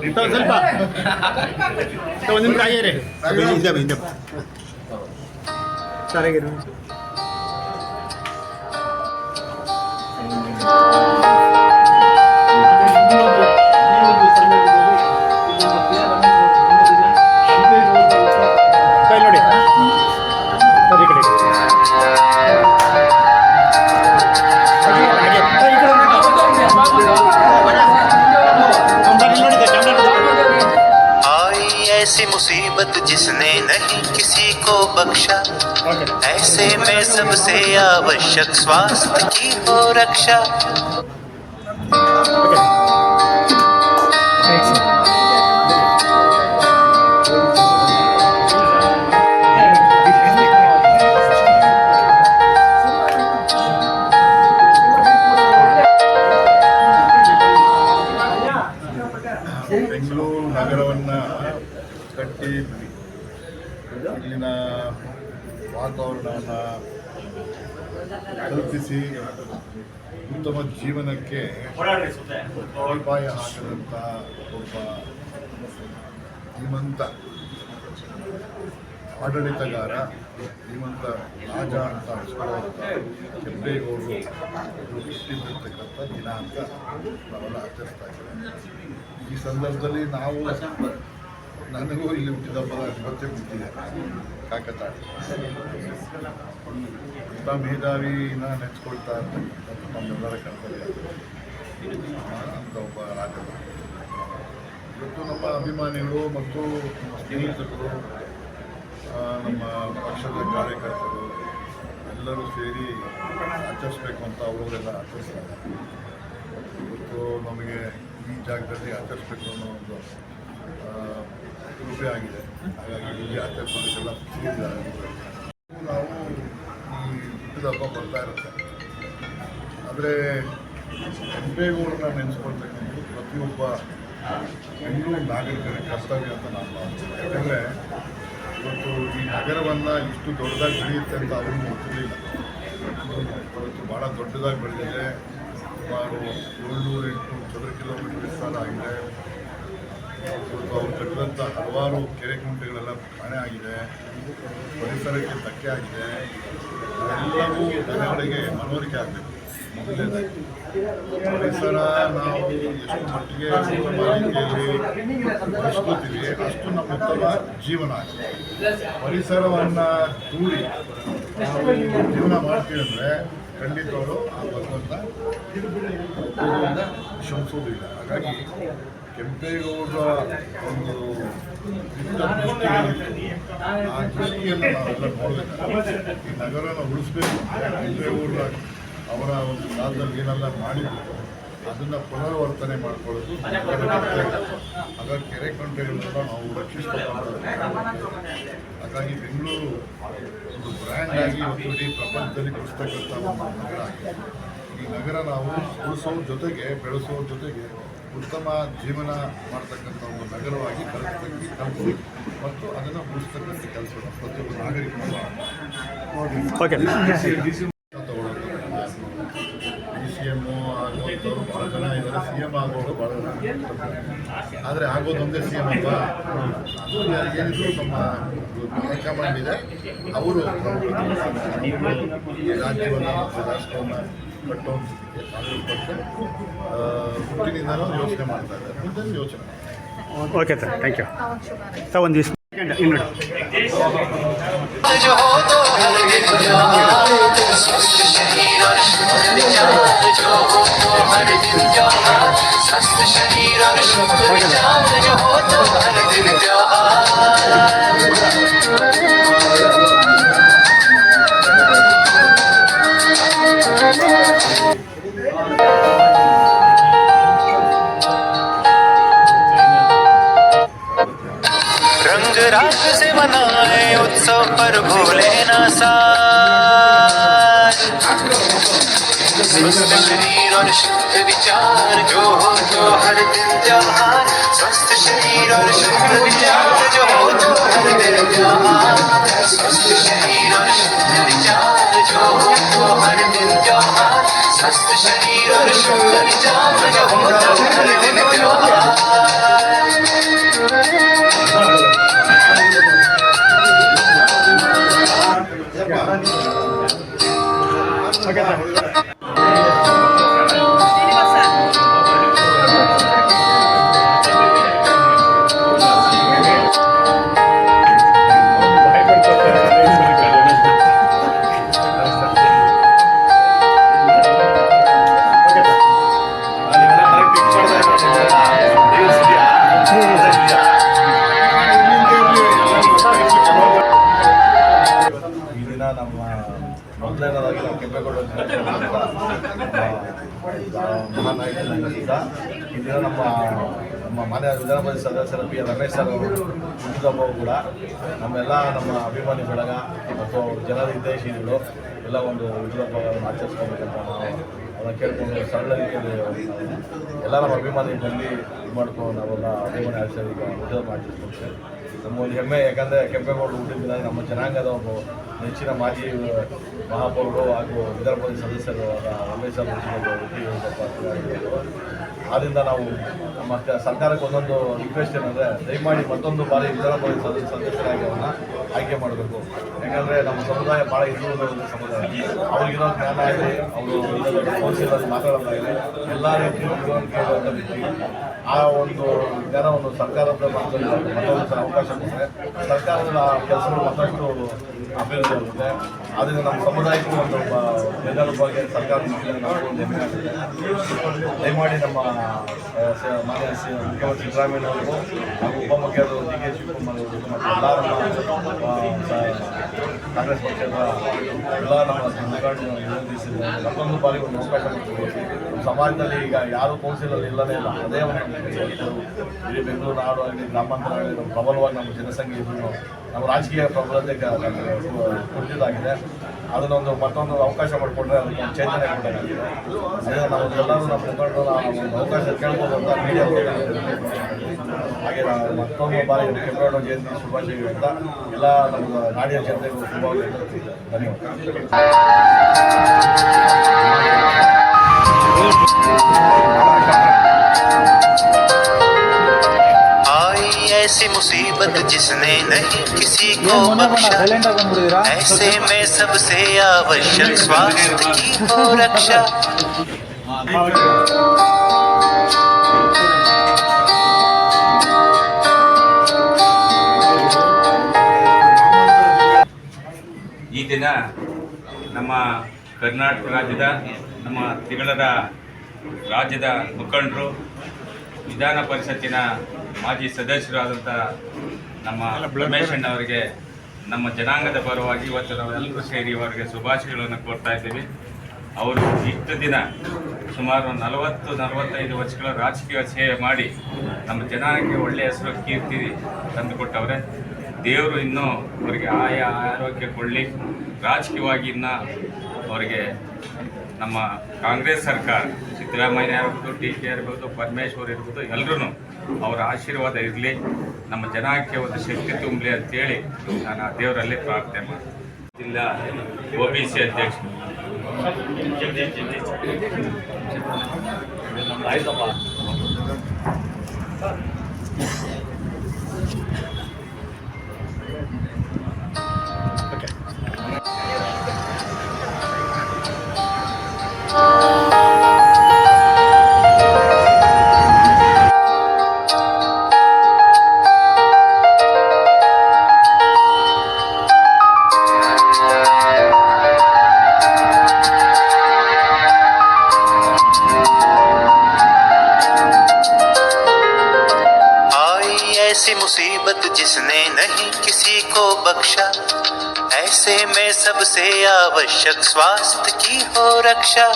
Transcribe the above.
ಇಂಥ ಒಂದ್ ಸ್ವಲ್ಪ ಇಂಥ ಒಂದು ನಿಮಿಷ ಆಗಿರಿ ಹಿಂದೆ ಬಾ, ಹಿಂದೆ ಬಾ. किसी को बख्शा। ऐसे में सबसे आवश्यक स्वास्थ्य की हो रक्षा। ಕಲ್ಪಿಸಿ ಉತ್ತಮ ಜೀವನಕ್ಕೆ ಅಡಿಪಾಯ ಹಾಕಿದಂಥ ಒಬ್ಬ ಧೀಮಂತ ಆಡಳಿತಗಾರ ಧೀಮಂತ ರಾಜ ಅಂತ ಅನ್ಸ್ಕೊಳ್ಳುವಂಥ ಕೆಂಪೇಗೌಡರು ಹುಟ್ಟಿರ್ತಕ್ಕಂಥ ದಿನ ಅಂತ ನಾವೆಲ್ಲ ಆಚರಿಸ್ತಾ ಇದ್ದೇವೆ ಈ ಸಂದರ್ಭದಲ್ಲಿ ನಾವು ನನಗೂ ಇಲ್ಲಿ ಹುಟ್ಟಿದ ಹಬ್ಬದ ಇವತ್ತೇ ಬಿಟ್ಟಿದೆ ಕಾಕತಾಳ ಇಂಥ ಮೇಧಾವಿನ ನೆಚ್ಕೊಳ್ತಾ ಇರ್ತಕ್ಕಂಥದ್ದು ನಮ್ಮೆಲ್ಲರ ಕರ್ತವ್ಯ. ಅಂತ ಒಬ್ಬ ರಾಜ ಇವತ್ತು ನಮ್ಮ ಅಭಿಮಾನಿಗಳು ಮತ್ತು ಸ್ನೇಹಿತರು ನಮ್ಮ ಪಕ್ಷದ ಕಾರ್ಯಕರ್ತರು ಎಲ್ಲರೂ ಸೇರಿ ಆಚರಿಸ್ಬೇಕು ಅಂತ ಅವರೆಲ್ಲ ಆಚರಿಸ್ತಾರೆ. ಇವತ್ತು ನಮಗೆ ಈ ಜಾಗದಲ್ಲಿ ಆಚರಿಸ್ಬೇಕು ಅನ್ನೋ ಒಂದು ಕೃಪೆ ಆಗಿದೆ ಹಾಗಾಗಿ ನಾವು ಬರ್ತಾ ಇರುತ್ತೆ ಆದರೆ ಕೆಂಪೇಗೌಡರನ್ನ ನೆನೆಸ್ಕೊಳ್ತಕ್ಕಂಥದ್ದು ಪ್ರತಿಯೊಬ್ಬ ಬೆಂಗಳೂರು ನಾಗರಿಕರ ಕರ್ತವ್ಯ ಅಂತ ನಾನು ಭಾವಿಸ್ತೇನೆ ಯಾಕಂದರೆ ಇವತ್ತು ಈ ನಗರವನ್ನು ಇಷ್ಟು ದೊಡ್ಡದಾಗಿ ಬೆಳೆಯುತ್ತೆ ಅಂತ ಅವ್ರಿಗೂ ಗೊತ್ತಿರಲಿಲ್ಲ ಇವತ್ತು ಭಾಳ ದೊಡ್ಡದಾಗಿ ಬೆಳೆದಿದೆ ಸುಮಾರು ಏಳ್ನೂರು ಎಂಟುನೂರು ಚದರ ಕಿಲೋಮೀಟರ್ ವಿಸ್ತಾರ ಆಗಿದೆ ಅವ್ರು ಕಟ್ಟಿದಂಥ ಹಲವಾರು ಕೆರೆ ಕುಂಟೆಗಳೆಲ್ಲ ಕಾಣೆ ಆಗಿದೆ, ಪರಿಸರಕ್ಕೆ ಧಕ್ಕೆ ಆಗಿದೆ. ಎಲ್ಲವೂ ಜನಗಳಿಗೆ ಮನವರಿಕೆ ಆಗಬೇಕು. ಪರಿಸರ ನಾವು ಎಷ್ಟು ಮಟ್ಟಿಗೆ ರೀತಿಯಲ್ಲಿ ಬಳಸ್ಕೋತೀವಿ ಅಷ್ಟು ನಮ್ಮ ಉತ್ತಮ ಜೀವನ ಆಗಿದೆ. ಪರಿಸರವನ್ನು ದೂರಿ ನಾವು ಜೀವನ ಮಾಡ್ತೀವಿ ಅಂದರೆ ಖಂಡಿತವರು ಆ ಭಗವಂತ ಇಲ್ಲ ಹಾಗಾಗಿ ಕೆಂಪೇಗೌಡರ ಒಂದು ಆ ದೃಷ್ಟಿಯನ್ನು ನಾವೆಲ್ಲ ನೋಡಬೇಕು. ಈ ನಗರನ ಉಳಿಸ್ಬೇಕು. ಕೆಂಪೇಗೌಡರ ಅವರ ಒಂದು ಕಾಲದಲ್ಲಿ ಏನೆಲ್ಲ ಮಾಡಿದ್ರು, ಅದನ್ನು ಪುನರಾವರ್ತನೆ ಮಾಡಿಕೊಳ್ಳೋದು ಹಾಗಾಗಿ ಕೆರೆ ಕಂಟೆಗಳನ್ನ ನಾವು ರಕ್ಷಿಸ್ಬೇಕು ಹಾಗಾಗಿ ಬೆಂಗಳೂರು ಒಂದು ಬ್ರ್ಯಾಂಡ್ ಆಗಿ ಒಂದು ಇಡೀ ಪ್ರಪಂಚದಲ್ಲಿ ಗುರುಸ್ತಕ್ಕಂಥ ಒಂದು ನಗರ ಆಗಿದೆ. ಈ ನಗರ ನಾವು ಉಳಿಸೋ ಜೊತೆಗೆ, ಬೆಳೆಸೋ ಜೊತೆಗೆ ಉತ್ತಮ ಜೀವನ ಮಾಡ್ತಕ್ಕಂಥ ಒಂದು ನಗರವಾಗಿ ಕಲಿಸ್ತಕ್ಕಂಥ ಕಲಿಸಿ ಮತ್ತು ಅದನ್ನು ಮುಗಿಸ್ತಕ್ಕಂಥ ಕೆಲಸ ಪ್ರತಿಯೊಬ್ಬ ನಾಗರಿಕರು ಸಿ ಎಮ್ಮು ಆಗುವಂಥವ್ರು ಭಾಳ ಜನ ಇದ್ದಾರೆ. ಸಿ ಎಂ ಆಗೋರು ಭಾಳ ಜನ. ಆದರೆ ಆಗೋದೊಂದೇ ಸಿ ಎಂ ಅಲ್ವಾ? ಅದು ಏನಿದ್ರು ನಮ್ಮ ಹೈಕಮಾಂಡ್ ಇದೆ ಅವರು ರಾಜ್ಯವನ್ನು ಮತ್ತು ರಾಷ್ಟ್ರವನ್ನು ಕಟ್ಟುವಂಥದ್ದಕ್ಕೆ ಕಾಂಗ್ರೆಸ್ ಪಕ್ಷ ಆ, ಹುಟ್ಟಿನಿಂದಲೂ ಯೋಚನೆ ಮಾಡ್ತಾ ಇದ್ದಾರೆ. ಮುಂದೆ ಯೋಚನೆ. ಮಾಡ್ತಾರೆ. Okay sir thank you sir ಒಂದು ದಿವಸ ಇನ್ನು उत्सव पर भूले ना सार स्वस्थ शरीर और शुद्ध विचार जो हो तो हर दिन त्योहार स्वस्थ शरीर और शुद्ध विचार जो हो तो हर दिन त्योहार स्वस्थ शरीर और शुद्ध विचार जो हो तो हर दिन त्योहार स्वस्थ शरीर और शुद्ध विचार जो हो तो हर दिन त्योहार que ನಮ್ಮ ಮನೆ ವಿಧಾನ ಸದಸ್ಯರ ಪಿ ರಮೇಶ್ ಸರ್ ಅವರು ಕೂಡ, ನಮ್ಮೆಲ್ಲ ನಮ್ಮ ಅಭಿಮಾನಿ ಬೆಳಗ ಮತ್ತು ಜನರ ಹಿತೈಷಿಗಳು ಎಲ್ಲ ಒಂದು ಹುಟ್ಟಿದಬ್ಬವನ್ನು ಆಚರಿಸ್ಕೋಬೇಕಂತ ನಾವು ಅದನ್ನು ಕೇಳ್ಕೊಂಡು ಸರಳ ರೀತಿಯಲ್ಲಿ ಎಲ್ಲ ನಮ್ಮ ಅಭಿಮಾನಿಗಳಲ್ಲಿ ಇದು ಮಾಡ್ಕೊಂಡು ನಾವೆಲ್ಲ ಅಭಿಮಾನಿ ಆಚರಣೆ ಈಗ ಆಚರಿಸ್ಕೊಂಡು ನಮ್ಮ ಹೆಮ್ಮೆ ಯಾಕಂದರೆ ಕೆಂಪೇಗೌಡರು ಹುಟ್ಟಿದ್ದ ನಮ್ಮ ಜನಾಂಗದ ಒಬ್ಬ ನೆಚ್ಚಿನ ಮಾಜಿ ಮಹಾಪೌರರು ಹಾಗೂ ವಿಧಾನಪರಿಷತ್ ಸದಸ್ಯರು ರಮೇಶ್ ಆದ್ದರಿಂದ ನಾವು ನಮ್ಮ ಸರ್ಕಾರಕ್ಕೆ ಒಂದೊಂದು ರಿಕ್ವೆಸ್ಟ್ ಏನಂದರೆ ದಯಮಾಡಿ ಮತ್ತೊಂದು ಬಾರಿ ವಿಧಾನಪರಿಷತ್ ಸದಸ್ಯ ಸದಸ್ಯರಾಗಿ ಅವನ್ನ ಆಯ್ಕೆ ಮಾಡಬೇಕು. ಯಾಕಂದರೆ ನಮ್ಮ ಸಮುದಾಯ ಭಾಳ ಹಿಂದೂ ಒಂದು ಸಮುದಾಯ. ಅವ್ರಿಗಿರೋ ಜ್ಞಾನ ಆಗಲಿ ಅವರು ಕೌನ್ಸಿಲಲ್ಲಿ ಮಾತಾಡೋದಾಗಲಿ, ಎಲ್ಲ ರೀತಿಯ ಆ ಒಂದು ಜ್ಞಾನವನ್ನು ಸರ್ಕಾರದ ಮಟ್ಟದಲ್ಲಿ ಮತ್ತೊಂದು ಅವಕಾಶ ಸರ್ಕಾರದ ಕೆಲಸಗಳು ಮತ್ತಷ್ಟು ಅಭಿವೃದ್ಧಿ ಆಗುತ್ತೆ. ಆದ್ದರಿಂದ ನಮ್ಮ ಸಮುದಾಯಕ್ಕೂ ಒಂದು ಬೆನ್ನೆಲುಬಾಗಿ ಬಗ್ಗೆ ಆಗುತ್ತೆ ದಯಮಾಡಿ ನಮ್ಮ ಮಾನ್ಯ ಮುಖ್ಯಮಂತ್ರಿ ಸಿದ್ದರಾಮಯ್ಯ ಅವರು ಹಾಗೂ ಉಪಮುಖ್ಯಮಂತ್ರಿ ಡಿ ಕೆ ಶಿವಕುಮಾರ್ ಅವರು ಮತ್ತು ಎಲ್ಲ ಕಾಂಗ್ರೆಸ್ ಪಕ್ಷದ ಎಲ್ಲ ನಮ್ಮ ಮುಖಂಡರು ವಿರೋಧಿಸಿದ ಮತ್ತೊಂದು ಬಾರಿ ಒಂದು ಅವಕಾಶ ಸಮಾಜದಲ್ಲಿ ಈಗ ಯಾರು ಕೌನ್ಸಿಲಲ್ಲಿ ಇಲ್ಲದೇ ಇಲ್ಲ. ಅದೇ ಒಂದು ಇಡೀ ಬೆಂಗಳೂರು ನಾಡು ಆಗಲಿ ಗ್ರಾಮಾಂತರ ಆಗಲಿ ನಮ್ಮ ಪ್ರಬಲವಾಗಿ ನಮ್ಮ ಜನಸಂಖ್ಯೆ ಇದ್ರು ನಮ್ಮ ರಾಜಕೀಯ ಪ್ರಬಲತೆ ಕೊಟ್ಟಿದ್ದಾಗಿದೆ ಅದನ್ನೊಂದು ಮತ್ತೊಂದು ಅವಕಾಶ ಮಾಡಿಕೊಂಡ್ರೆ ಅದಕ್ಕೆ ಕೊಡಬೇಕಾಗಿದೆ. ಅದೇ ನಾವು ಎಲ್ಲರೂ ನಮ್ಮ ಮುಖಂಡರು ಒಂದು ಅವಕಾಶ ಕೇಳ್ಬೋದು ಅಂತ ಮೀಡಿಯಾ ಹಾಗೆ ನಾವು ಮತ್ತೊಂದು ಬಾರಿ ಕೆಂಪೇಗೌಡ ಜಯಂತಿ ಶುಭಾಶಯಗಳು ಅಂತ ಎಲ್ಲ ನಮ್ಮ ನಾಡಿನ ಜನತೆಗೂ ಶುಭವಾಗಿ ಧನ್ಯವಾದ. ऐसी मुसीबत जिसने नहीं किसी को बख्शा ऐसे में सबसे आवश्यक स्वास्थ्य की हो रक्षा ಈ ದಿನ ನಮ್ಮ ಕರ್ನಾಟಕ ರಾಜ್ಯದ ನಮ್ಮ ತಿಗಳದ ರಾಜ್ಯದ ಮುಖಂಡರು ವಿಧಾನ ಪರಿಷತ್ತಿನ ಮಾಜಿ ಸದಸ್ಯರಾದಂಥ ನಮ್ಮ ರಮೇಶ್ ಅವರಿಗೆ ನಮ್ಮ ಜನಾಂಗದ ಪರವಾಗಿ ಇವತ್ತು ನಾವೆಲ್ಲರೂ ಸೇರಿ ಅವರಿಗೆ ಶುಭಾಶಯಗಳನ್ನು ಕೊಡ್ತಾ ಇದ್ದೀವಿ. ಅವರು ಇಷ್ಟು ದಿನ ಸುಮಾರು ನಲವತ್ತು ನಲವತ್ತೈದು ವರ್ಷಗಳ ರಾಜಕೀಯ ಸೇವೆ ಮಾಡಿ ನಮ್ಮ ಜನಾಂಗಕ್ಕೆ ಒಳ್ಳೆಯ ಹೆಸರು ಕೀರ್ತಿ ತಂದುಕೊಟ್ಟವ್ರೆ. ದೇವರು ಇನ್ನೂ ಅವರಿಗೆ ಆಯಾ ಆರೋಗ್ಯ ಕೊಡಲಿ. ರಾಜಕೀಯವಾಗಿ ಇನ್ನು ಅವರಿಗೆ ನಮ್ಮ ಕಾಂಗ್ರೆಸ್ ಸರ್ಕಾರ ಸಿದ್ದರಾಮಯ್ಯ ಇರ್ಬೋದು ಡಿ ಕೆ ಇರ್ಬೋದು ಪರಮೇಶ್ವರ್ ಇರ್ಬೋದು ಎಲ್ಲರೂ ಅವರ ಆಶೀರ್ವಾದ ಇರಲಿ, ನಮ್ಮ ಜನಾಂಗಕ್ಕೆ ಒಂದು ಶಕ್ತಿ ತುಂಬಲಿ ಅಂತೇಳಿ ನಾನು ಆ ದೇವರಲ್ಲಿ ಪ್ರಾರ್ಥನೆ ಮಾಡ್ತೀನಿ. ಜಿಲ್ಲಾ ಒ ಬಿ ಸಿ ಅಧ್ಯಕ್ಷ. आई ऐसी मुसीबत जिसने नहीं किसी को बख्शा, ऐसे में सबसे आवश्यक स्वास्थ्य की हो रक्षा।